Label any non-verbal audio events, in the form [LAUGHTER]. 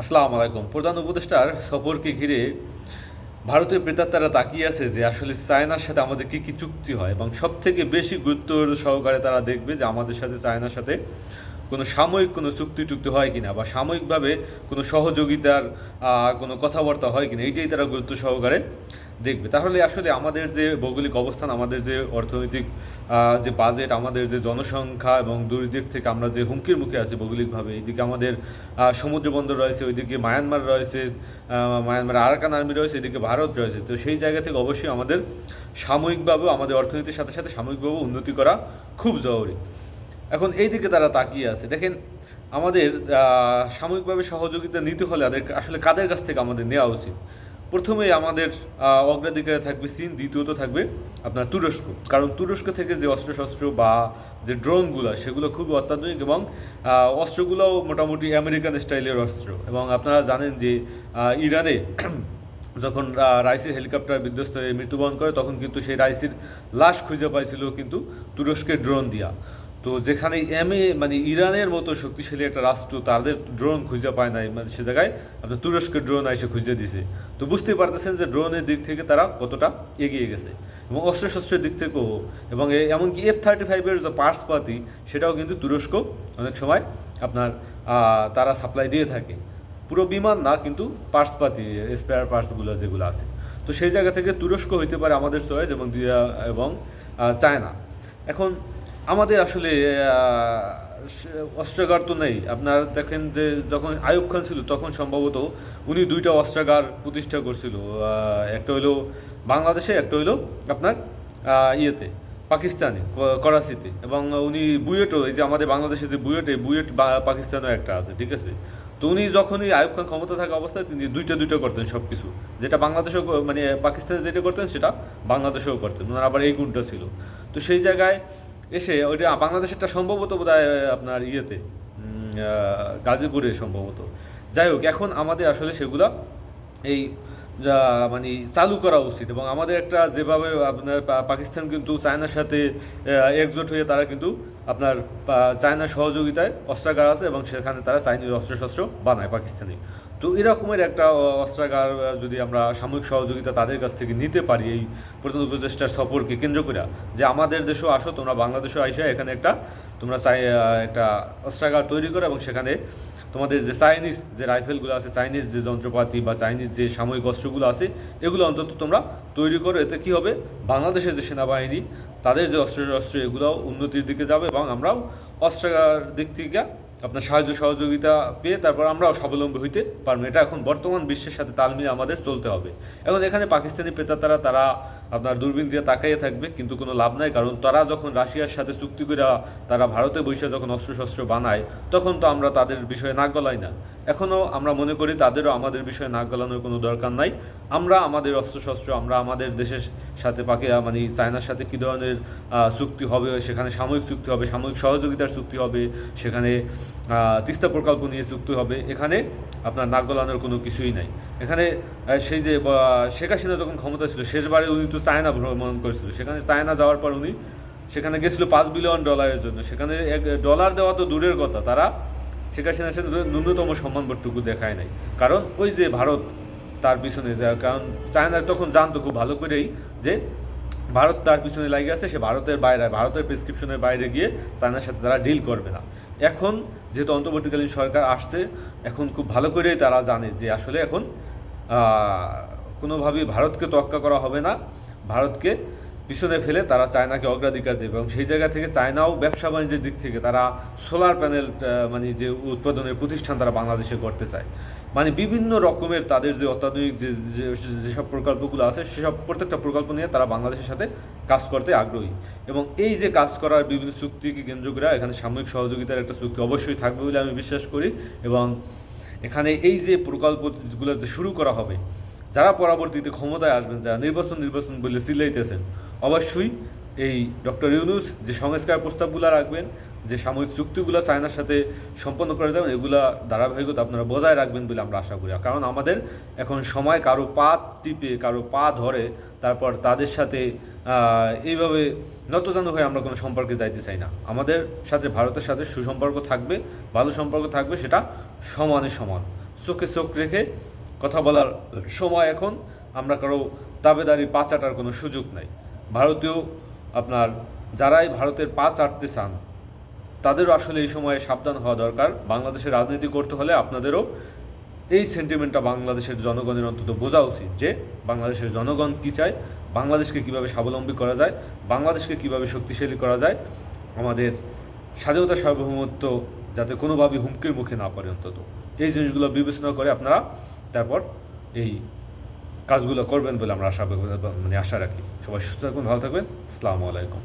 আসসালামু আলাইকুম। প্রধান উপদেষ্টার সফরকে ঘিরে ভারতীয় প্রেতাত্মারা তাকিয়ে আছে যে আসলে চায়নার সাথে আমাদের কী কী চুক্তি হয় এবং সব থেকে বেশি গুরুত্ব সহকারে তারা দেখবে যে আমাদের সাথে চায়নার সাথে কোনো সাময়িক কোনো চুক্তি টুক্তি হয় কিনা বা সাময়িকভাবে কোনো সহযোগিতার কোনো কথাবার্তা হয় কিনা, এইটাই তারা গুরুত্ব সহকারে দেখবে। তাহলে আসলে আমাদের যে ভৌগোলিক অবস্থান, আমাদের যে অর্থনৈতিক যে বাজেট আমাদের যে জনসংখ্যা এবং দুই দিক থেকে আমরা যে হুমকির মুখে আছি ভৌগোলিকভাবে এইদিকে আমাদের সমুদ্র বন্দর রয়েছে, ওইদিকে মায়ানমার রয়েছে মায়ানমার আরাকান আর্মি রয়েছে, এদিকে ভারত রয়েছে। তো সেই জায়গা থেকে অবশ্যই আমাদের সাময়িকভাবে, আমাদের অর্থনীতির সাথে সাথে সাময়িকভাবে উন্নতি করা খুব জরুরি। এখন এই দিকে তারা তাকিয়ে আছে। দেখেন, আমাদের সাময়িকভাবে সহযোগিতা নিতে হলে আসলে কাদের কাছ থেকে আমাদের নেওয়া উচিত? প্রথমেই আমাদের অগ্রাধিকারে থাকবে চীন দ্বিতীয়ত থাকবে আপনার তুরস্ক। কারণ তুরস্ক থেকে যে অস্ত্রশস্ত্র বা যে ড্রোনগুলো, সেগুলো খুবই অত্যাধুনিক এবং অস্ত্রগুলোও মোটামুটি আমেরিকান স্টাইলের অস্ত্র। এবং আপনারা জানেন যে ইরানে [CLEARS THROAT] যখন রাইসির হেলিকপ্টার বিধ্বস্ত হয়ে মৃত্যুবরণ করে, তখন কিন্তু সেই রাইসির লাশ খুঁজে পাইছিল কিন্তু তুরস্কের ড্রোন দিয়া। তো যেখানে এমএ মানে ইরানের মতো শক্তিশালী একটা রাষ্ট্র তাদের ড্রোন খুঁজে পায় নাই মানে সে জায়গায় আপনার তুরস্কের ড্রোন এসে খুঁজে দিছে। তো বুঝতেই পারতেছেন যে ড্রোনের দিক থেকে তারা কতটা এগিয়ে গেছে এবং অস্ত্রশস্ত্রের দিক থেকেও। এবং এমনকি এফ থার্টি ফাইভের যে পার্টস পাতি, সেটাও কিন্তু তুরস্ক অনেক সময় আপনার তারা সাপ্লাই দিয়ে থাকে। পুরো বিমান না, কিন্তু পার্টস পাতি স্পেয়ার পার্টসগুলো যেগুলো আছে। তো সেই জায়গা থেকে তুরস্ক হইতে পারে আমাদের চয়েস এবং এবং চায়না। এখন আমাদের আসলে অস্ত্রাগার তো নেই। আপনার দেখেন যে যখন আয়ুব খান ছিল, তখন সম্ভবত উনি দুইটা অস্ত্রাগার প্রতিষ্ঠা করছিল। একটা হইল বাংলাদেশে, একটা হইল আপনার ইয়েতে, পাকিস্তানে করাচিতে। এবং উনি বুয়েটও, এই যে আমাদের বাংলাদেশে যে বুয়েট বুয়েট পাকিস্তানেও একটা আছে, ঠিক আছে? তো উনি যখনই আয়ুব খান ক্ষমতা থাকা অবস্থায় তিনি দুইটা দুইটা করতেন সব কিছু যেটা বাংলাদেশেও মানে পাকিস্তানে যেটা করতেন, সেটা বাংলাদেশেও করতেন। ওনার আবার এই গুণটা ছিল। তো সেই জায়গায় এসে ওইটা বাংলাদেশেরটা সম্ভবত বোধ আপনার ইয়েতে গাজীপুরে সম্ভবত। যাই হোক, এখন আমাদের আসলে সেগুলা এই, যা মানে চালু করা উচিত এবং আমাদের একটা যেভাবে আপনার পাকিস্তান কিন্তু চায়নার সাথে একজোট হয়ে তারা কিন্তু আপনার চায়নার সহযোগিতায় অস্ত্রাগার আছে এবং সেখানে তারা চাইনিজ অস্ত্রশস্ত্র বানায় পাকিস্তানি। তো এরকমের একটা অস্ত্রাগার যদি আমরা সাময়িক সহযোগিতা তাদের কাছ থেকে নিতে পারি এই প্রধান উপদেষ্টার সফরকে কেন্দ্র করে যে আমাদের দেশেও আসো, তোমরা বাংলাদেশেও আইসা, এখানে একটা তোমরা চাই একটা অস্ত্রাগার তৈরি করো এবং সেখানে তোমাদের যে চাইনিজ যে রাইফেলগুলো আছে, চাইনিজ যে যন্ত্রপাতি বা চাইনিজ যে সাময়িক অস্ত্রগুলো আছে, এগুলো অন্তত তোমরা তৈরি করো। এতে কী হবে? বাংলাদেশের যে সেনাবাহিনী, তাদের যে অস্ত্র অস্ত্র এগুলোও উন্নতির দিকে যাবে এবং আমরাও অস্ত্রাগার দিক থেকে আপনার সাহায্য সহযোগিতা পেয়ে তারপর আমরাও স্বাবলম্বী হইতে পারব। এটা এখন বর্তমান বিশ্বের সাথে তাল মিলিয়ে আমাদের চলতে হবে। এখন এখানে পাকিস্তানি প্রেতাতারা তারা আপনার দূরবীন দিয়ে তাকাইয়ে থাকবে, কিন্তু কোনো লাভ নাই, কারণ তারা যখন রাশিয়ার সাথে চুক্তি করে তারা ভারতে বসে যখন অস্ত্রশস্ত্র বানায়, তখন তো আমরা তাদের বিষয়ে নাক গলাই না। এখনও আমরা মনে করি তাদেরও আমাদের বিষয়ে নাক গলানোর কোনো দরকার নাই। আমরা আমাদের অস্ত্রশস্ত্র, আমরা আমাদের দেশের সাথে পাকে মানে চায়নার সাথে কী ধরনের চুক্তি হবে, সেখানে সাময়িক চুক্তি হবে, সাময়িক সহযোগিতার চুক্তি হবে, সেখানে তিস্তা প্রকল্প নিয়ে চুক্তি হবে, এখানে আপনার নাক গলানোর কোনো কিছুই নাই। এখানে সেই যে শেখ হাসিনা যখন ক্ষমতা ছিল শেষবারে উনি তো চায়না ভ্রমণ করেছিল। সেখানে চায়না যাওয়ার পর উনি সেখানে গেছিল পাঁচ বিলিয়ন ডলারের জন্য। সেখানে এক ডলার দেওয়া তো দূরের কথা। তারা শেখ হাসিনার সাথে ন্যূনতম সম্মানবোধটুকু দেখায় নাই। কারণ ওই যে ভারত তার পিছনে। কারণ চায়না তখন জানতো খুব ভালো করেই যে ভারত তার পিছনে লাগে আছে, সে ভারতের বাইরে, ভারতের প্রেসক্রিপশনের বাইরে গিয়ে চায়নার সাথে তারা ডিল করবে না। এখন যেহেতু অন্তর্বর্তীকালীন সরকার আসছে, এখন খুব ভালো করেই তারা জানে যে আসলে এখন কোনোভাবেই ভারতকে তোয়াক্কা করা হবে না। ভারতকে পিছনে ফেলে তারা চায়নাকে অগ্রাধিকার দেবে এবং সেই জায়গা থেকে চায়নাও ব্যবসা বাণিজ্যের দিক থেকে তারা সোলার প্যানেল মানে যে উৎপাদনের প্রতিষ্ঠান তারা বাংলাদেশে করতে চায়। মানে বিভিন্ন রকমের তাদের যে অত্যাধুনিক যে যেসব প্রকল্পগুলো আছে সেসব প্রত্যেকটা প্রকল্প নিয়ে তারা বাংলাদেশের সাথে কাজ করতে আগ্রহী। এবং এই যে কাজ করার বিভিন্ন চুক্তিকে কেন্দ্র করে এখানে সাময়িক সহযোগিতার একটা চুক্তি অবশ্যই থাকবে বলে আমি বিশ্বাস করি এবং এখানে এই যে প্রকল্পগুলো শুরু করা হবে যারা পরবর্তীতে ক্ষমতায় আসবেন, যারা নির্বাচন নির্বাচন বলে চিল্লাইতেছেন অবশ্যই এই ডক্টর ইউনুস যে সংস্কার প্রস্তাবগুলো রাখবেন, যে সাময়িক চুক্তিগুলো চায়নার সাথে সম্পন্ন করে যাবেন এগুলা ধারাবাহিকতা আপনারা বজায় রাখবেন বলে আমরা আশা করি। কারণ আমাদের এখন সময় কারও পা টিপে, কারও পা ধরে, তারপর তাদের সাথে এইভাবে নতজানু হয়ে আমরা কোনো সম্পর্কে যাইতে চাই না। আমাদের সাথে, ভারতের সাথে সুসম্পর্ক থাকবে, ভালো সম্পর্ক থাকবে, সেটা সমানে সমান। চোখে চোখ রেখে কথা বলার সময় এখন আমরা কারও দাবেদারি পা চাটার কোনো সুযোগ নাই। ভারতীয় আপনার যারাই ভারতের পা চাটতে চান, তাদেরও আসলে এই সময়ে সাবধান হওয়া দরকার। বাংলাদেশের রাজনীতি করতে হলে আপনাদেরও এই সেন্টিমেন্টটা বাংলাদেশের জনগণের অন্তত বোঝা উচিত যে বাংলাদেশের জনগণ কী চায়, বাংলাদেশকে কীভাবে স্বাবলম্বী করা যায়, বাংলাদেশকে কীভাবে শক্তিশালী করা যায়, আমাদের স্বাধীনতা সার্বভৌমত্ব যাতে কোনোভাবেই হুমকির মুখে না পড়ে অন্তত। এই জিনিসগুলো বিবেচনা করে আপনারা তারপর এই কাজগুলো করবেন বলে আমরা আশা মানে আশা রাখি। সবাই সুস্থ থাকবেন ভালো থাকবেন। আসসালামু আলাইকুম।